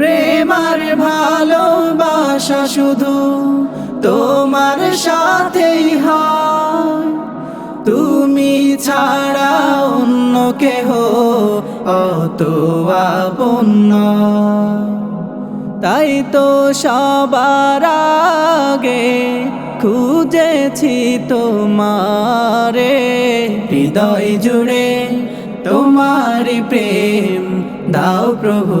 প্রেমার ভালোবাসা শুধু তোমার সাথেই হয়। তুমি ছাড়া অন্য কেহ অত আপন নয়। তাই তো সবার আগে খুঁজেছি তোমারে। হৃদয় জুড়ে তোমারি প্রেম, দাও প্রভু।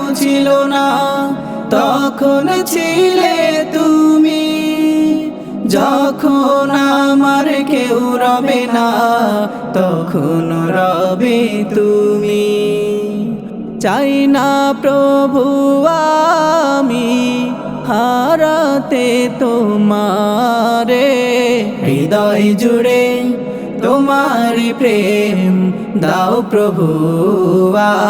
কেউ ছিল না, তখন ছিলে তুমি। যখন আমার কেউ রবে না, তখন রবে তুমি। চাই না প্রভু আমি হারাতে তোমারে। হৃদয় জুড়ে তোমার প্রেম দাও প্রভু আমারে